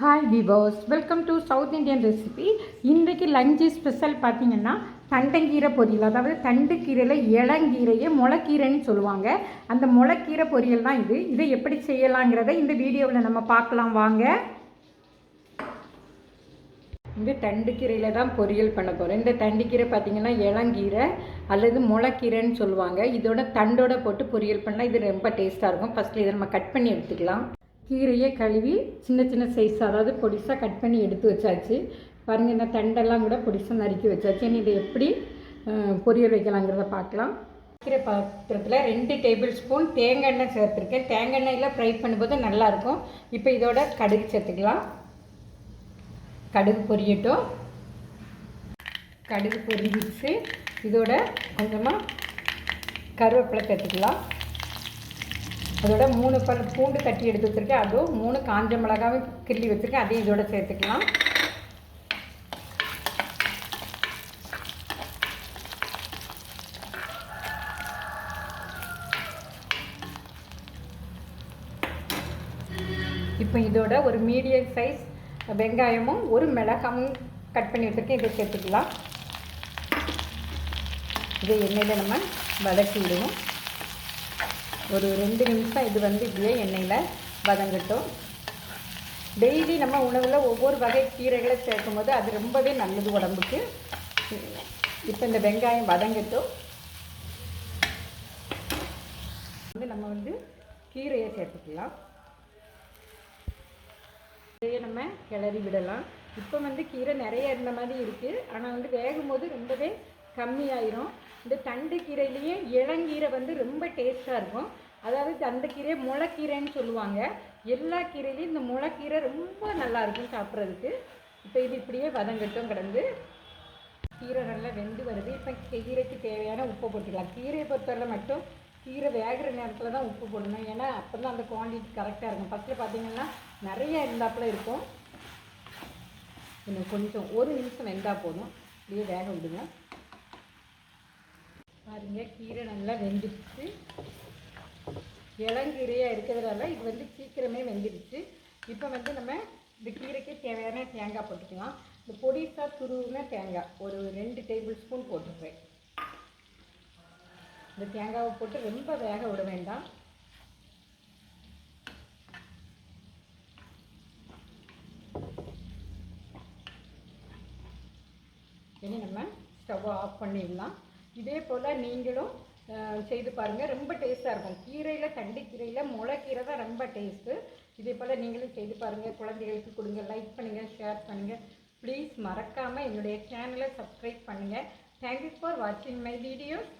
Hi viewers welcome to South Indian recipe இன்றைக்கு lunch special பார்த்தீங்கன்னா தண்டங்கீரை பொரியல். அதாவது தண்டுக்கீரையில் இளங்கீரையை முளைக்கீரைன்னு சொல்லுவாங்க. அந்த முளைக்கீரை பொரியல் தான் இது. இதை எப்படி செய்யலாங்கிறத இந்த வீடியோவில் நம்ம பார்க்கலாம். வாங்க. இந்த தண்டுக்கீரையில் தான் பொரியல் பண்ண போகிறோம் இந்த தண்டுக்கீரை பார்த்தீங்கன்னா இளங்கீரை அல்லது முளைக்கீரைன்னு சொல்லுவாங்க. இதோட தண்டோட போட்டு பொரியல் பண்ணால் இது ரொம்ப டேஸ்ட்டாக இருக்கும். ஃபஸ்ட்டு இதை நம்ம கட் பண்ணி எடுத்துக்கலாம். கீரையை கழுவி சின்ன சின்ன சைஸ் அதாவது பொடிசாக கட் பண்ணி எடுத்து வச்சாச்சு. பாருங்கள் இந்த தண்டெல்லாம் கூட பொடிசாக நறுக்கி வச்சாச்சு. இனி இதை எப்படி பொரியல் வைக்கலாங்கிறத பார்க்கலாம். கீரை பாத்திரத்தில் ரெண்டு டேபிள் ஸ்பூன் தேங்காய் எண்ணெய் சேர்த்துருக்கேன். தேங்காய் எண்ணெயில் ஃப்ரை பண்ணும்போது நல்லாயிருக்கும் இப்போ இதோட கடுகு சேர்த்துக்கலாம். கடுகு பொரியட்டும். கடுகு பொரிச்சு இதோட கொஞ்சமாக கருவேப்பிலை சேர்த்துக்கலாம். அதோட மூணு பல் பூண்டு தட்டி எடுத்து வச்சுருக்கேன். அதுவும் மூணு காஞ்ச மிளகாவும் கிள்ளி வச்சுருக்கேன். அதையும் இதோட சேர்த்துக்கலாம். இப்போ இதோட ஒரு மீடியம் சைஸ் வெங்காயமும் ஒரு மிளகாவும் கட் பண்ணி வச்சுருக்கேன். இதை சேர்த்துக்கலாம். இதை எண்ணெயில் நம்ம வதக்கி விடுவோம். ஒரு ரெண்டு நிமிஷம் இது வந்து இப்படியே எண்ணெயில் வதங்கட்டும். டெய்லி நம்ம உணவில் ஒவ்வொரு வகை கீரைகளை சேர்க்கும் போது அது ரொம்பவே நல்லது உடம்புக்கு. இப்போ இந்த வெங்காயம் வதங்கட்டும். வந்து நம்ம வந்து கீரையை சேர்த்துக்கலாம். கீரையை நம்ம கிளறி விடலாம். இப்போ வந்து கீரை நிறைய இருந்த மாதிரி இருக்குது ஆனால் வந்து வேகும் போது ரொம்பவே கம்மியாயிரும். இந்த தண்டு கீரையிலேயே இளங்கீரை வந்து ரொம்ப டேஸ்ட்டாக இருக்கும். அதாவது தண்டு கீரை முளைக்கீரைன்னு சொல்லுவாங்க. எல்லா கீரையிலையும் இந்த முளைக்கீரை ரொம்ப நல்லா இருக்கும் சாப்பிட்றதுக்கு. இப்போ இது இப்படியே வதங்கட்டும் கிடந்து. கீரை நல்லா வெந்து வருது. இப்போ கீரைக்கு தேவையான உப்பு போட்டுக்கலாம். கீரையை பொறுத்தவரை மட்டும் கீரை வேகிற நேரத்தில் தான் உப்பு போடணும். ஏன்னா அப்போ தான் அந்த குவான்டிட்டி கரெக்டாக இருக்கும். ஃபஸ்ட்டில் பார்த்தீங்கன்னா நிறைய இருந்தாப்பில் இருக்கும். இன்னும் கொஞ்சம் ஒரு நிமிஷம் வெந்தால் போதும். இப்படியே வேக விடுங்க. பாருங்க கீரை நல்லா வெந்துடுச்சு. இளங்கீரையாக இருக்கிறதுனால இது வந்து சீக்கிரமே வெந்துடுச்சு. இப்போ வந்து நம்ம இந்த கீரைக்கு தேவையான தேங்காய் போட்டுக்கலாம். இந்த பொடிசா துருவுன தேங்காய் ஒரு ரெண்டு டேபிள் ஸ்பூன் போட்டுருவேன். இந்த தேங்காவை போட்டு ரொம்ப வேக விட வேண்டாம். இனி நம்ம ஸ்டவ்வை ஆஃப் பண்ணிடலாம். இதே போல் நீங்களும் செய்து பாருங்கள் ரொம்ப டேஸ்ட்டாக இருக்கும். கீரையில் தண்டு கீரையில் முளைக்கீரை தான் ரொம்ப டேஸ்ட்டு இதே போல் நீங்களும் செய்து பாருங்கள் குழந்தைகளுக்கு கொடுங்க. லைக் பண்ணுங்கள் ஷேர் பண்ணுங்கள் ப்ளீஸ் மறக்காமல் என்னுடைய சேனலை சப்ஸ்கிரைப் பண்ணுங்கள் தேங்க்யூ ஃபார் வாட்சிங் மை வீடியோஸ்